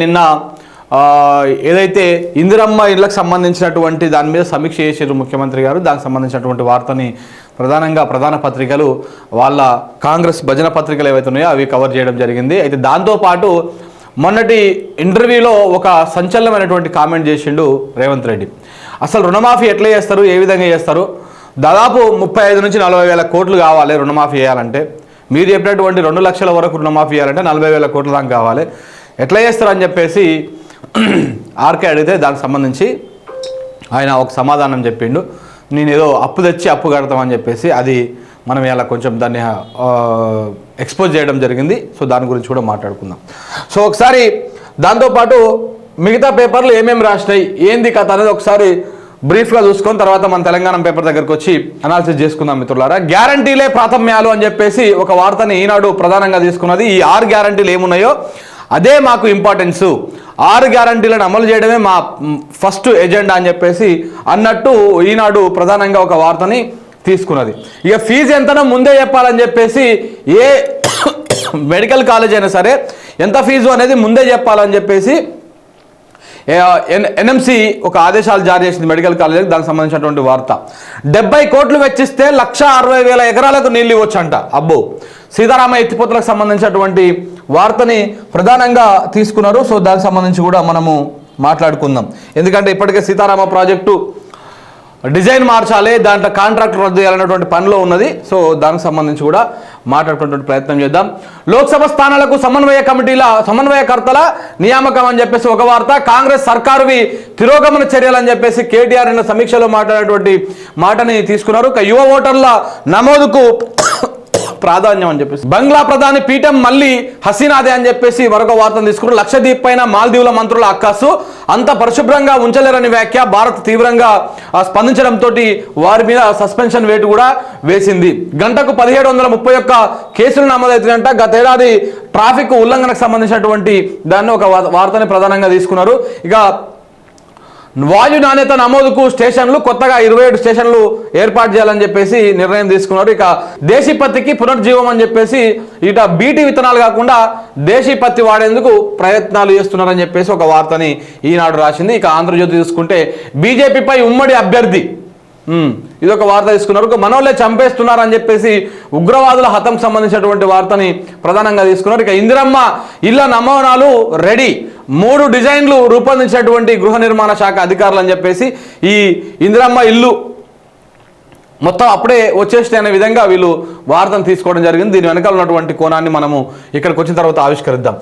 నిన్న ఏదైతే ఇందిరమ్మ ఇళ్ళకు సంబంధించినటువంటి దాని మీద సమీక్ష చేసారు ముఖ్యమంత్రి గారు దానికి సంబంధించినటువంటి వార్తని ప్రధానంగా ప్రధాన పత్రికలు వాళ్ళ కాంగ్రెస్ భజన పత్రికలు ఏవైతే ఉన్నాయో అవి కవర్ చేయడం జరిగింది. అయితే దాంతోపాటు మొన్నటి ఇంటర్వ్యూలో ఒక సంచలనమైనటువంటి కామెంట్ చేసిండు రేవంత్ రెడ్డి. అసలు రుణమాఫీ ఎట్లా చేస్తారు? ఏ విధంగా చేస్తారు? దాదాపు ముప్పై ఐదు నుంచి నలభై వేల కోట్లు కావాలి రుణమాఫీ చేయాలంటే. మీరు చెప్పినటువంటి రెండు లక్షల వరకు రుణమాఫీ చేయాలంటే నలభై వేల కోట్ల దాకా కావాలి. ఎట్లా చేస్తారని చెప్పేసి ఆర్కే అడిగితే దానికి సంబంధించి ఆయన ఒక సమాధానం చెప్పిండు. నేను ఏదో అప్పు తెచ్చి అప్పు కడతామని చెప్పేసి అది మనం ఇలా కొంచెం దాన్ని ఎక్స్పోజ్ చేయడం జరిగింది. సో దాని గురించి కూడా మాట్లాడుకుందాం. సో ఒకసారి దాంతోపాటు మిగతా పేపర్లు ఏమేమి రాసినాయి ఏంది కథ అనేది ఒకసారి బ్రీఫ్గా చూసుకొని తర్వాత మన తెలంగాణ పేపర్ దగ్గరకు వచ్చి అనాలిసిస్ చేసుకుందాం మిత్రులారా. గ్యారంటీలే ప్రాథమ్యాలు అని చెప్పేసి ఒక వార్తని ఈనాడు ప్రధానంగా తీసుకున్నది ఈ ఆరు గ్యారంటీలు ఏమున్నాయో అదే మాకు ఇంపార్టెన్సు. ఆరు గ్యారంటీలను అమలు చేయడమే మా ఫస్ట్ ఎజెండా అని చెప్పేసి అన్నట్టు ఈనాడు ప్రధానంగా ఒక వార్తని తీసుకున్నది. ఇక ఫీజు ఎంతనో ముందే చెప్పాలని చెప్పేసి ఏ మెడికల్ కాలేజ్ అయినా సరే ఎంత ఫీజు అనేది ముందే చెప్పాలని చెప్పేసి ఎన్ఎంసి ఒక ఆదేశాలు జారీ చేసింది మెడికల్ కాలేజీకి దానికి సంబంధించినటువంటి వార్త. డెబ్బై కోట్లు వెచ్చిస్తే లక్ష అరవై వేల ఎకరాలకు నీళ్ళు ఇవ్వచ్చంట. అబ్బో. సీతారామ ఎత్తిపోతలకు సంబంధించినటువంటి వార్తని ప్రధానంగా తీసుకున్నారు. సో దానికి సంబంధించి కూడా మనము మాట్లాడుకుందాం. ఎందుకంటే ఇప్పటికే సీతారామ ప్రాజెక్టు డిజైన్ మార్చాలి దాంట్లో కాంట్రాక్ట్ రద్దు చేయాలన్నటువంటి పనిలో ఉన్నది. సో దానికి సంబంధించి కూడా మాట్లాడుకునేటువంటి ప్రయత్నం చేద్దాం. లోక్సభ స్థానాలకు సమన్వయ కమిటీల సమన్వయకర్తల నియామకం అని చెప్పేసి ఒక వార్త. కాంగ్రెస్ సర్కారువి తిరోగమన చర్యలు అని చెప్పేసి కేటీఆర్ నిన్న సమీక్షలో మాట్లాడేటువంటి మాటని తీసుకున్నారు. ఇక యువ ఓటర్ల నమోదుకు ప్రాధాన్యం అని చెప్పేసి. బంగ్లా ప్రధాని పీఠం మళ్ళీ హసీనాదే అని చెప్పేసి మరొక వార్తను తీసుకున్నారు లక్షద్వీప్ పైన మాల్దీవుల మంత్రుల అక్కాసు. అంత పరిశుభ్రంగా ఉంచలేరని వ్యాఖ్య భారత్ తీవ్రంగా ఆ, స్పందించడంతో వారి మీద సస్పెన్షన్ వేటు కూడా వేసింది. గంటకు పదిహేడు వందల ముప్పై ఒక్క కేసులు నమోదవుతుందంట గతేడాది ట్రాఫిక్ ఉల్లంఘనకు సంబంధించినటువంటి దాన్ని ఒక వార్తని ప్రధానంగా తీసుకున్నారు. ఇక వాయు నాణ్యత నమోదుకు స్టేషన్లు కొత్తగా ఇరవై ఏడు స్టేషన్లు ఏర్పాటు చేయాలని చెప్పేసి నిర్ణయం తీసుకున్నారు. ఇక దేశీ పత్తికి పునర్జీవం అని చెప్పేసి ఇట బీటీ విత్తనాలు కాకుండా దేశీ పత్తి వాడేందుకు ప్రయత్నాలు చేస్తున్నారని చెప్పేసి ఒక వార్తని ఈనాడు రాసింది. ఇక ఆంధ్రజ్యోతి తీసుకుంటే బీజేపీపై ఉమ్మడి అభ్యర్థి. ఇదొక వార్త తీసుకున్నారు. ఇక మనోళ్ళే చంపేస్తున్నారని చెప్పేసి ఉగ్రవాదుల హతం సంబంధించినటువంటి వార్తని ప్రధానంగా తీసుకున్నారు. ఇక ఇందిరమ్మ ఇళ్ళ నమూనాలు రెడీ. మూడు డిజైన్లు రూపొందించినటువంటి గృహ నిర్మాణ శాఖ అధికారులు అని చెప్పేసి ఈ ఇందిరమ్మ ఇల్లు మొత్తం అప్పుడే వచ్చేస్తే అనే విధంగా వీళ్ళు వార్తను తీసుకోవడం జరిగింది. దీని వెనకాల ఉన్నటువంటి కోణాన్ని మనము ఇక్కడికి వచ్చిన తర్వాత ఆవిష్కరిద్దాం.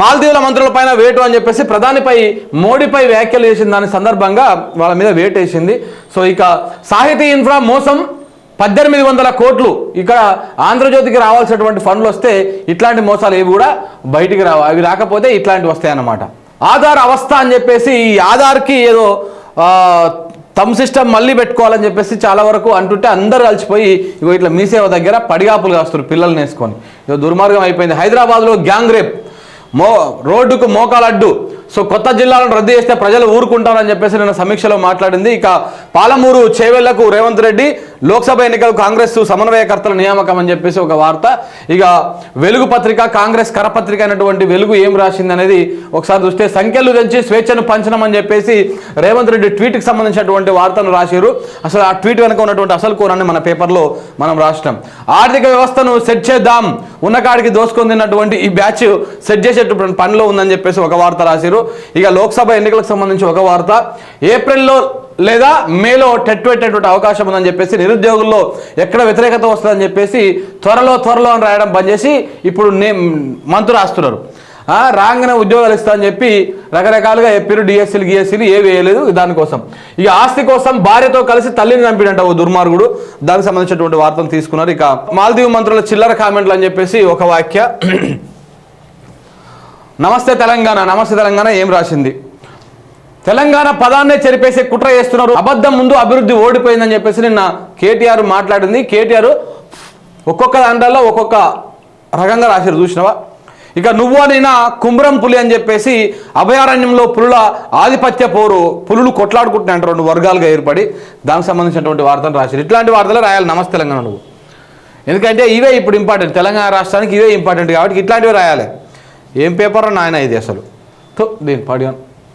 మాల్దీవుల మంత్రులపైన వేటు అని చెప్పేసి ప్రధానిపై మోడీపై వ్యాఖ్యలు చేసిన దాని సందర్భంగా వాళ్ళ మీద వేటు వేసింది సో ఇక సాహితీ ఇన్ఫ్రా మోసం పద్దెనిమిది వందల కోట్లు ఇక్కడ ఆంధ్రజ్యోతికి రావాల్సినటువంటి ఫండ్లు వస్తే ఇట్లాంటి మోసాలు ఏవి కూడా బయటికి రావు అవి రాకపోతే ఇట్లాంటివి వస్తాయి అన్నమాట. ఆధార్ అవస్థ అని చెప్పేసి ఈ ఆధార్కి ఏదో తమ్ సిస్టమ్ మళ్ళీ పెట్టుకోవాలని చెప్పేసి చాలా వరకు అంటుంటే అందరూ కలిసిపోయి ఇగో ఇట్లా మీసేవ దగ్గర పడిగాపులు కాస్తారు పిల్లల్ని వేసుకొని. ఇదో దుర్మార్గం అయిపోయింది. హైదరాబాద్లో గ్యాంగ్ రేప్. మో రోడ్డుకు మోకాలడ్డు. సో కొత్త జిల్లాలను రద్దు చేస్తే ప్రజలు ఊరుకుంటారని చెప్పేసి నిన్న సమీక్షలో మాట్లాడింది. ఇక పాలమూరు చేవెళ్ళకు రేవంత్ రెడ్డి లోక్సభ ఎన్నికలు కాంగ్రెస్ సమన్వయకర్తల నియామకం అని చెప్పేసి ఒక వార్త. ఇక వెలుగు పత్రిక కాంగ్రెస్ కరపత్రిక అయినటువంటి వెలుగు ఏం రాసింది అనేది ఒకసారి చూస్తే సంఖ్యలు తెంచి స్వేచ్ఛను పంచడం అని చెప్పేసి రేవంత్ రెడ్డి ట్వీట్కి సంబంధించినటువంటి వార్తను రాశారు అసలు ఆ ట్వీట్ వెనుక ఉన్నటువంటి అసలు కూరని మన పేపర్లో మనం రాసినాం. ఆర్థిక వ్యవస్థను సెట్ చేద్దాం. ఉన్నకాడికి దోసుకొని తిన్నటువంటి ఈ బ్యాచ్ సెట్ చేసేటటువంటి పనిలో ఉందని చెప్పేసి ఒక వార్త రాశారు ఇక లోక్సభ ఎన్నికలకు సంబంధించి ఒక వార్త. ఏప్రిల్లో లేదా మేలో టెట్ పెట్టేటువంటి అవకాశం ఉందని చెప్పేసి నిరుద్యోగుల్లో ఎక్కడ వ్యతిరేకత వస్తుందని చెప్పేసి త్వరలో త్వరలో అని రాయడం బంద్ చేసి ఇప్పుడు నే మంతు రాస్తున్నారు. రాగానే ఉద్యోగాలు ఇస్తా అని చెప్పి రకరకాలుగా చెప్పారు డిఎస్సీలు గిఎస్సీలు ఏవి వేయలేదు దానికోసం. ఇక ఆస్తి కోసం భార్యతో కలిసి తల్లిని చంపిడంట ఓ దుర్మార్గుడు. దానికి సంబంధించినటువంటి వార్తను తీసుకున్నారు. ఇక మాల్దీవ్ మంత్రుల చిల్లర కామెంట్లు అని చెప్పేసి ఒక వాక్య నమస్తే తెలంగాణ నమస్తే తెలంగాణ ఏం రాసింది? తెలంగాణ పదాన్నే చెరిపేసే కుట్ర చేస్తున్నారు. అబద్ధం ముందు అభివృద్ధి ఓడిపోయిందని చెప్పేసి నిన్న కేటీఆర్ మాట్లాడింది. కేటీఆర్ ఒక్కొక్క దాంట్లో ఒక్కొక్క రకంగా రాశారు చూసినవా? ఇక నువ్వు అనినా కుంభరం పులి అని చెప్పేసి అభయారణ్యంలో పులుల ఆధిపత్య పోరు పులులు కొట్లాడుకుంటున్నాయంట రెండు వర్గాలుగా ఏర్పడి దానికి సంబంధించినటువంటి వార్తలు రాశారు. ఇట్లాంటి వార్తలు రాయాలి. నమస్తే తెలంగాణ నువ్వు. ఎందుకంటే ఇవే ఇప్పుడు ఇంపార్టెంట్ తెలంగాణ రాష్ట్రానికి ఇవే ఇంపార్టెంట్ కాబట్టి ఇట్లాంటివి రాయాలి. ఏం పేపర్ నాయన ఇది అసలు. తో దీని పడిగాను